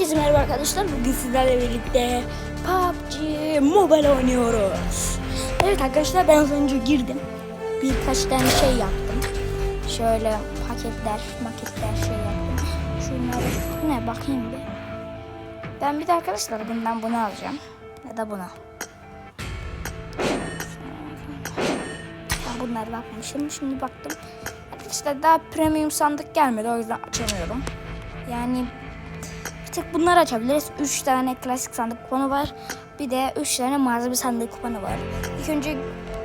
Herkese merhaba arkadaşlar. Bugün sizlerle birlikte PUBG Mobile oynuyoruz. Evet arkadaşlar ben az önce girdim. Birkaç tane şey yaptım. Şöyle paketler, maketler şey yaptım. Şunları bu ne bakayım bir. Ben bir de arkadaşlar bundan bunu alacağım. Ya da buna. Ben bunlara bakmışım. Şimdi baktım. Arkadaşlar daha premium sandık gelmedi. O yüzden açamıyorum. Yani bir tek bunları açabiliriz. 3 tane klasik sandık kuponu var. Bir de 3 tane malzeme sandık kuponu var. İlk önce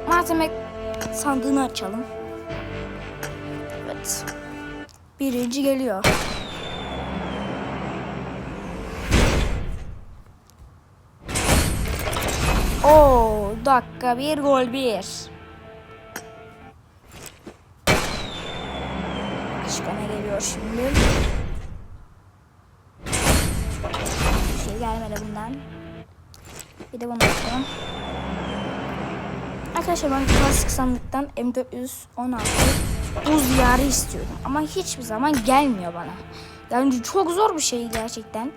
malzeme sandığını açalım. Evet. Birinci geliyor. Oo, dakika bir gol bir. Başka ne geliyor şimdi? Gelmedi bundan. Bir de bunu bakalım. Arkadaşlar ben klasik sandıktan M416 buz diyarı istiyordum. Ama hiçbir zaman gelmiyor bana. Yani çok zor bir şey gerçekten.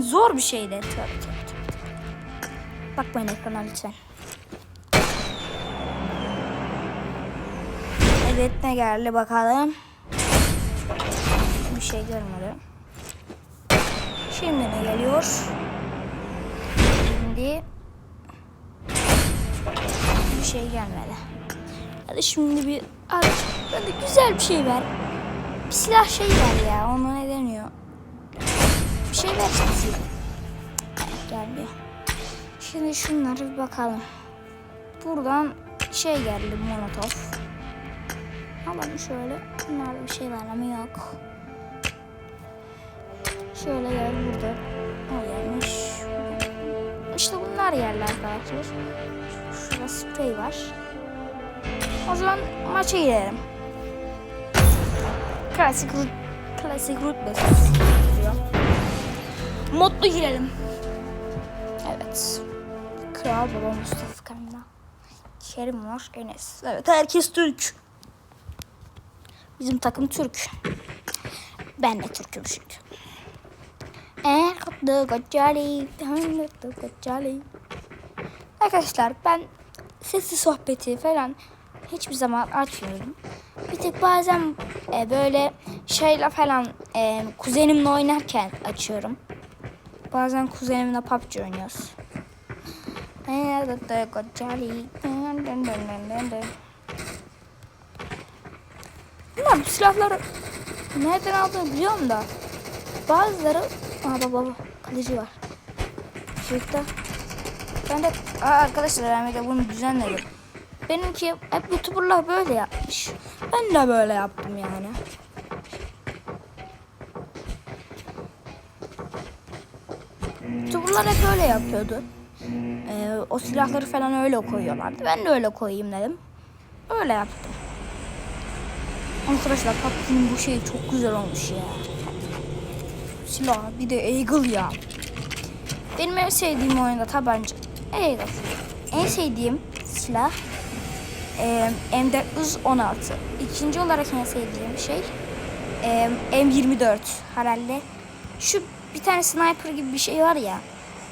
Zor bir şeydi. Tövbe tövbe tövbe. Bakmayın ekrana lütfen. Evet ne geldi bakalım. Bir şey görmedim. Şimdi ne geliyor? Şimdi bir şey gelmedi. Hadi şimdi bir. Hadi güzel bir şey ver. Bir silah şey ver ya. Ona ne deniyor? Bir şey ver. Geldi. Şimdi şunları bir bakalım. Buradan şey geldi molotof. Alalım şöyle. Bunlarda bir şey var ama yok. Şöyle gel burada. O gelmiş. İşte bunlar yerler arkadaşlar. Şurada sprey var. O zaman maça girelim. Klasik klasik rütbe diyor. Modlu girelim. Evet. Kral Baba Mustafa Kanına. Kerim var, Enes. Evet herkes Türk. Bizim takım Türk. Ben de Türk'üm çünkü. Arkadaşlar ben sesli sohbeti falan hiçbir zaman açmıyorum. Bir tek bazen e, böyle şeyle falan e, kuzenimle oynarken açıyorum. Bazen kuzenimle PUBG oynuyoruz. Bunlar bu silahları nereden aldığını biliyorum da bazıları Aa baba baba kalıcı var. Şurada. Ben de Aa, arkadaşlar ben de bunu düzenledim. Benimki hep youtuberlar böyle yapmış. Ben de böyle yaptım yani. Youtuberlar hep böyle yapıyordu. Ee, o silahları falan öyle koyuyorlardı. Ben de öyle koyayım dedim. Öyle yaptım. Arkadaşlar PUBG'nin bu şey çok güzel olmuş ya. Silah bir de Eagle ya. Benim en sevdiğim oyunda tabanca Eagle. En sevdiğim silah e, M416. İkinci olarak en sevdiğim şey e, M24 herhalde. Şu bir tane sniper gibi bir şey var ya.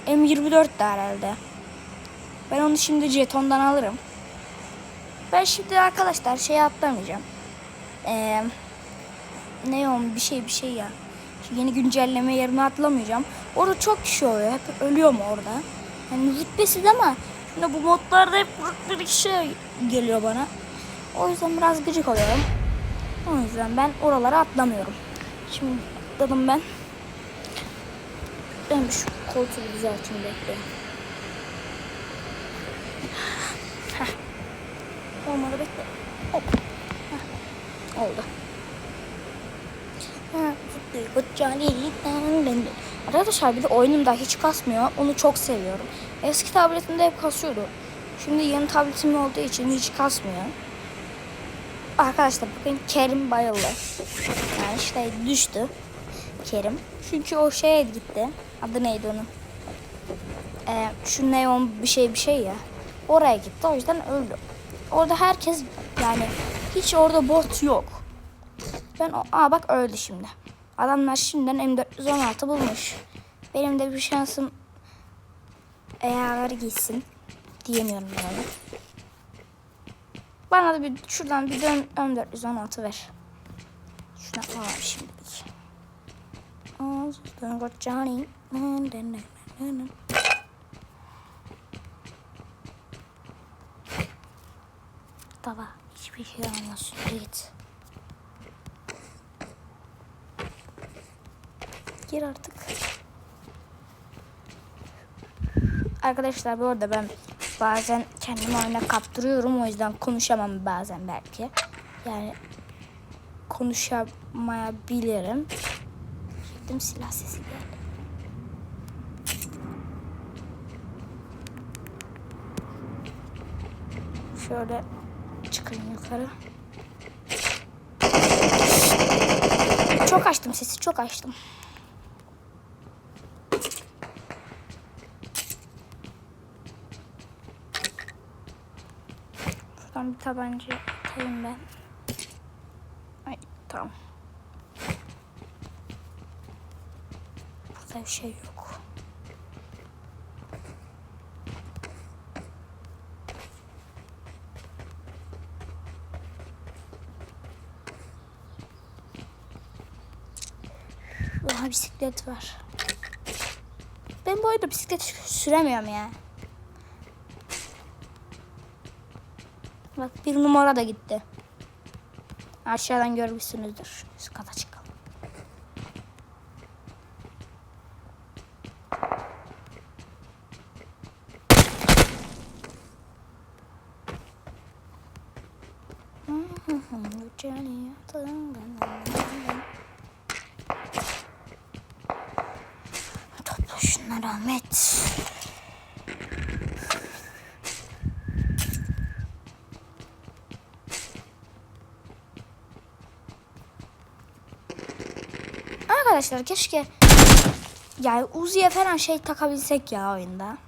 M24 de herhalde. Ben onu şimdi jetondan alırım. Ben şimdi arkadaşlar şey atlamayacağım. Ee, ne o bir şey bir şey ya. Yeni güncelleme yerine atlamayacağım. Orada çok kişi oluyor. Hep ölüyor mu orada? Yani rütbesiz ama şimdi bu modlarda hep rütbeli kişi geliyor bana. O yüzden biraz gıcık oluyorum. O yüzden ben oralara atlamıyorum. Şimdi atladım ben. Ben şu koltuğu düzelteyim. Heh. Olmadı bekle. Hop. Heh. Oldu. Arkadaşlar bir de oyunumda hiç kasmıyor. Onu çok seviyorum. Eski tabletimde hep kasıyordu. Şimdi yeni tabletim olduğu için hiç kasmıyor. Arkadaşlar bakın Kerim bayıldı. Yani işte düştü. Kerim. Çünkü o şeye gitti. Adı neydi onun? Ee, şu neon bir şey bir şey ya. Oraya gitti. O yüzden öldü. Orada herkes yani hiç orada bot yok. Ben o, aa bak öldü şimdi. Adamlar şimdiden M416 bulmuş. Benim de bir şansım eğer gitsin diyemiyorum yani. Bana da bir şuradan bir dön M416 ver. Şuna alalım şimdilik. Don't got Johnny. Baba hiçbir şey anlasın git. Gir artık. Arkadaşlar bu arada ben bazen kendimi oyuna kaptırıyorum o yüzden konuşamam bazen belki. Yani konuşamayabilirim. Gittim silah sesi geldi. Şöyle çıkayım yukarı. Çok açtım sesi çok açtım. Şuradan bir tabanca atayım ben. Ay tamam. Burada bir şey yok. Oha bisiklet var. Ben bu arada bisiklet süremiyorum ya. Bak bir numara da gitti. Aşağıdan görmüşsünüzdür. Üst kata çıkalım. Topla şunları Ahmet. Arkadaşlar keşke yani Uzi'ye falan şey takabilsek ya oyunda.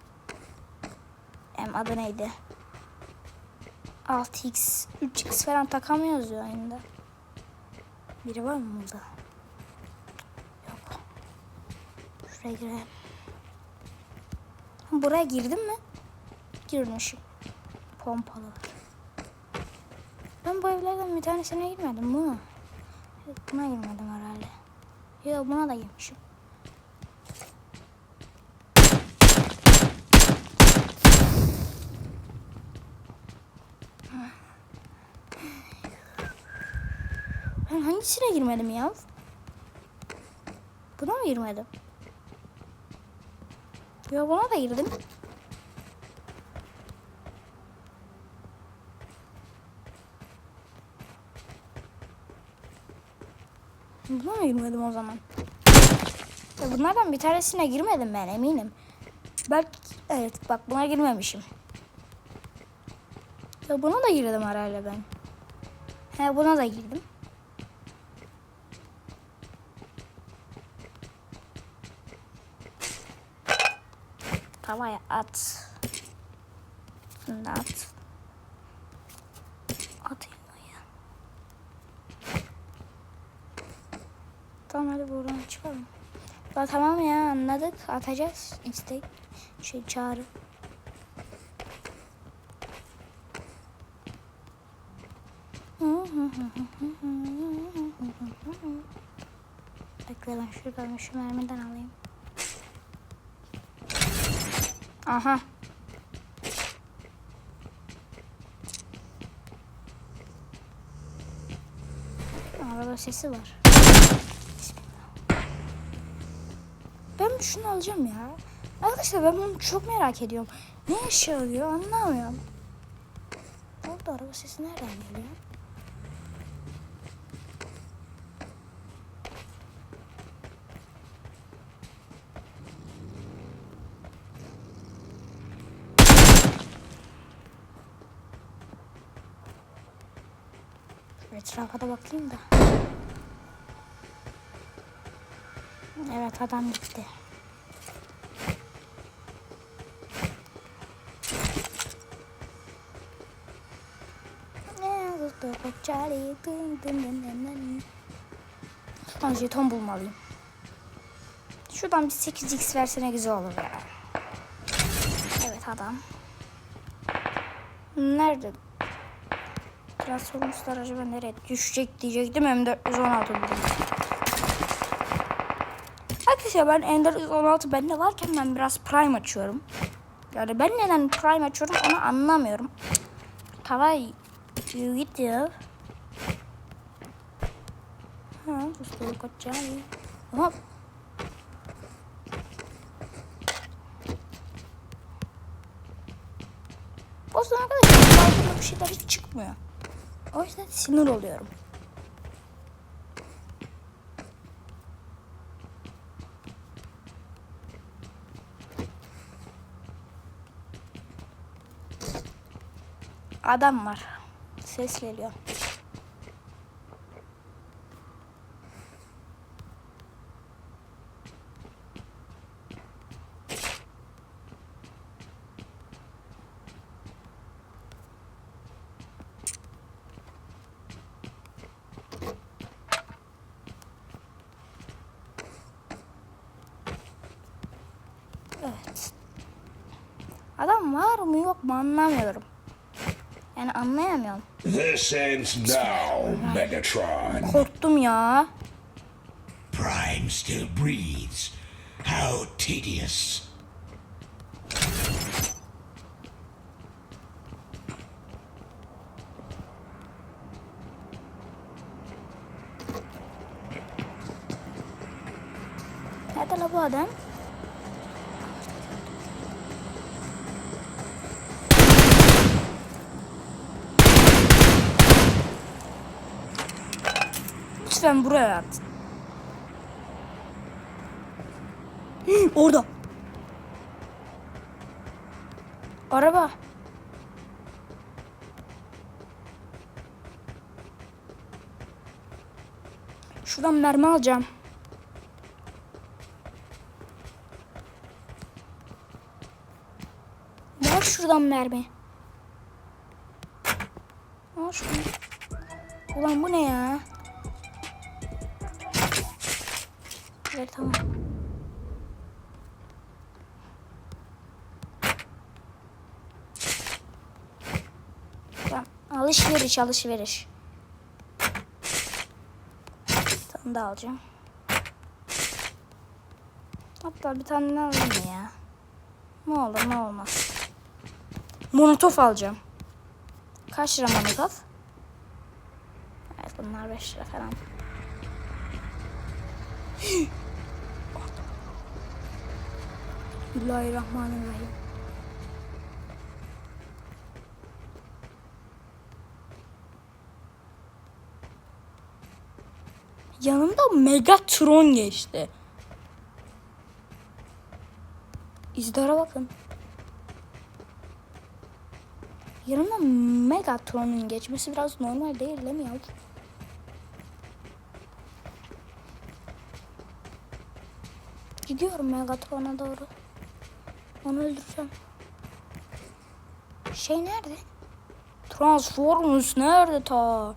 Em adı neydi? 6x, 3x falan takamıyoruz ya oyunda. Biri var mı burada? Yok. Şuraya girelim. Buraya girdim mi? Girmişim. Pompalı. Ben bu evlerden bir tanesine girmedim bu. Evet, buna girmedim herhalde. Yok buna da girmişim. Ben hangisine girmedim ya? Buna mı girmedim? Ya buna da girdim. Buna mı girmedim o zaman? Ya bunlardan bir tanesine girmedim ben eminim. Belki evet bak buna girmemişim. Ya buna da girdim herhalde ben. He buna da girdim. Tavaya at. Şimdi at. Atayım ya. Tamam hadi buradan çıkalım. Ya tamam ya anladık. Atacağız. istek şey çağrı. Bekle ben şuradan şu mermiden alayım. Aha. Araba sesi var. Şunu alacağım ya. Arkadaşlar ben bunu çok merak ediyorum. Ne eşya alıyor anlamıyorum. Orada araba sesi nereden geliyor? Etrafa da bakayım da. Evet adam gitti. Şuradan jeton bulmalıyım. Şuradan bir 8x versene güzel olur ya. Evet adam. Nerede? Transformers'lar acaba nereye düşecek diyecektim M416 buldum. Arkadaşlar ben M416 bende varken ben biraz Prime açıyorum. Yani ben neden Prime açıyorum onu anlamıyorum. Tavay git ya. Ha, bu kaçacağım. Ama O zaman arkadaşlar altında bir şeyler hiç çıkmıyor. O yüzden sinir oluyorum. Adam var. Ses geliyor. This ends now, Megatron. Korktum ya. Prime still breathes. How tedious. Lütfen buraya at. Hı, Orada. Araba. Şuradan mermi alacağım. Ver şuradan mermi. Al. Ulan bu ne ya? Evet tamam. Tamam. Alışveriş alışveriş. Tamam da alacağım. Hatta bir tane alayım ya? Ne olur ne olmaz. Monotof alacağım. Kaç lira monotof? Evet bunlar 5 lira falan. Bismillahirrahmanirrahim. Yanımda Megatron geçti. İzlere bakın. Yanımda Megatron'un geçmesi biraz normal değil değil mi ya? Gidiyorum Megatron'a doğru. Onu öldüreceğim. Şey nerede? Transformers nerede ta?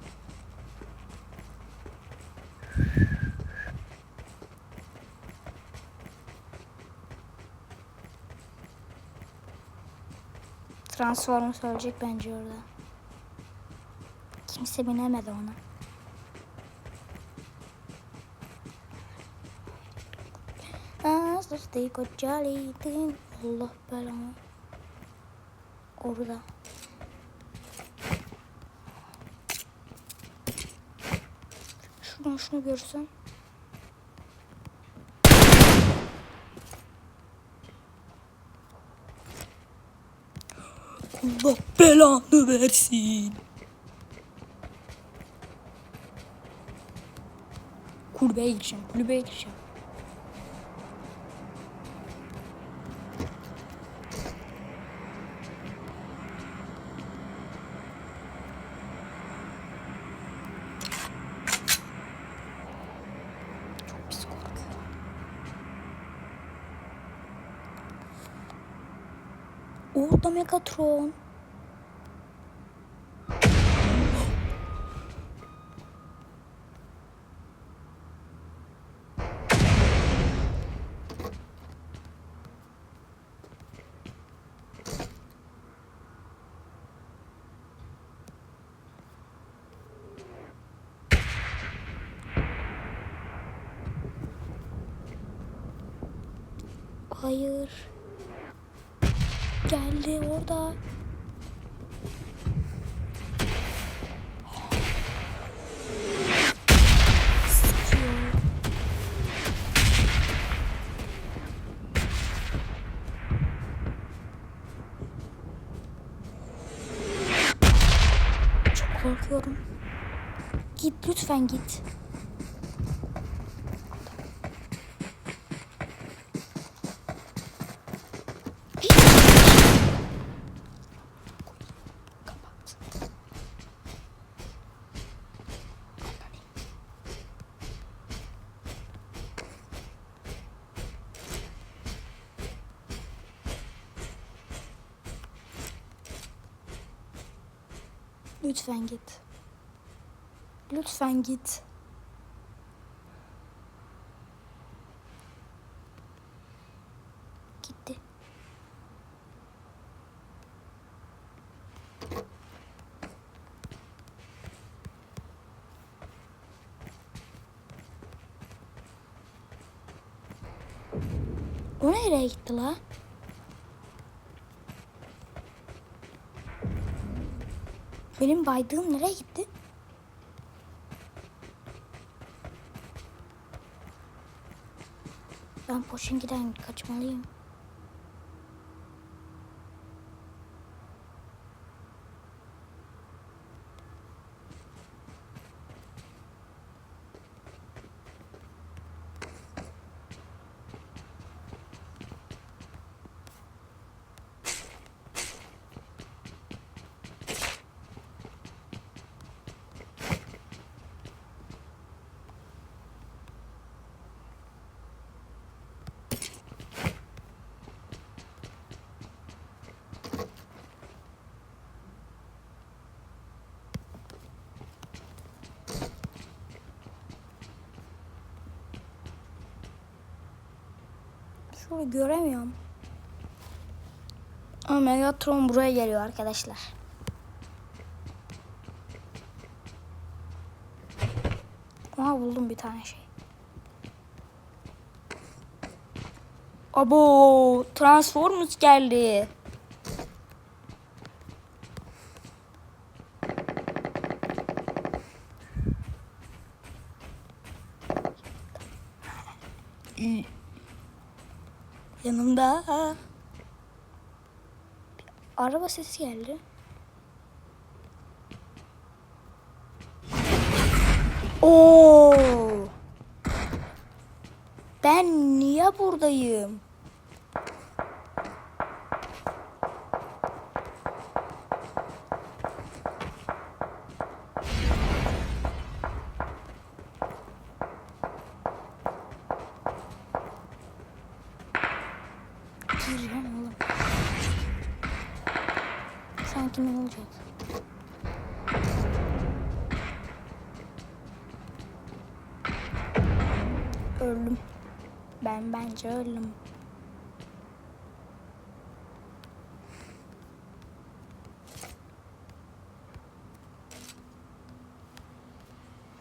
Transformers ölecek bence orada. Kimse binemedi ona. Azıcık kocalıydım. Allah belanı. Orada. Şuradan şunu görsen. Allah belanı versin. Kulübeye gireceğim. Kulübeye gireceğim. Orada Megatron. Geldi orada. Çok korkuyorum. Git lütfen git. Kapat. Lütfen git. Lütfen git. Gitti. O nereye gitti la? Benim baydığım nereye gitti? Ben Poşinki'den kaçmalıyım. Şurayı göremiyorum. Ama Megatron buraya geliyor arkadaşlar. Aha buldum bir tane şey. Abo Transformers geldi. İyi. Yanımda. Bir araba sesi geldi. Oo. Ben niye buradayım? Bence.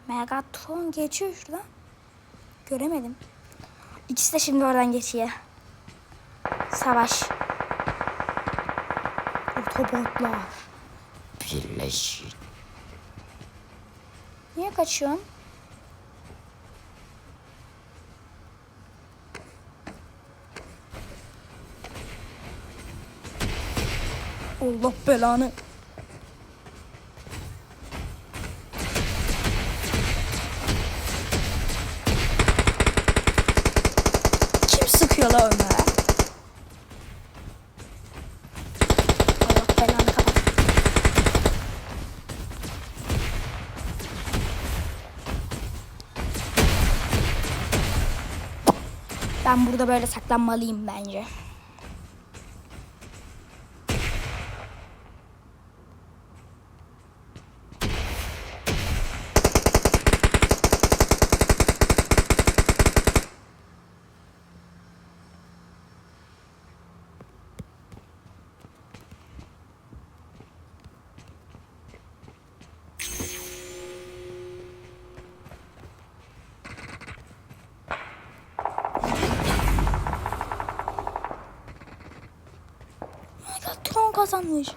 Megatron geçiyor şuradan. Göremedim. İkisi de şimdi oradan geçiyor. Savaş. Otobotlar. Birleşin. Niye kaçıyorsun? Allah belanı. Kim sıkıyor la kapat. Ben burada böyle saklanmalıyım bence. Kazanmış.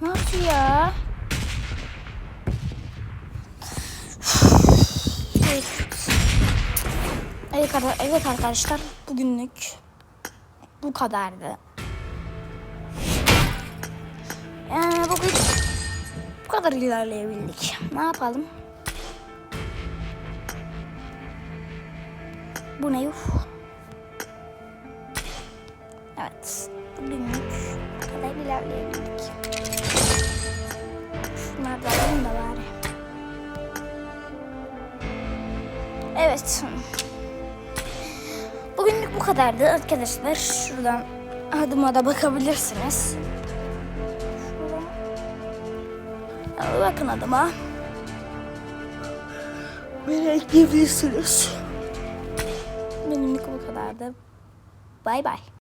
Nasıl ya? Evet. Evet, ar- evet arkadaşlar bugünlük bu kadardı. Kadar ilerleyebildik. Ne yapalım? Bu ne yuh? Evet. Bugünlük bu kadar ilerleyebildik. Şunları da alayım da bari. Evet. Bugünlük bu kadardı arkadaşlar. Şuradan adıma da bakabilirsiniz. Bakın adıma. Merak edebilirsiniz. Bugünlük bu kadardı. Bay bay.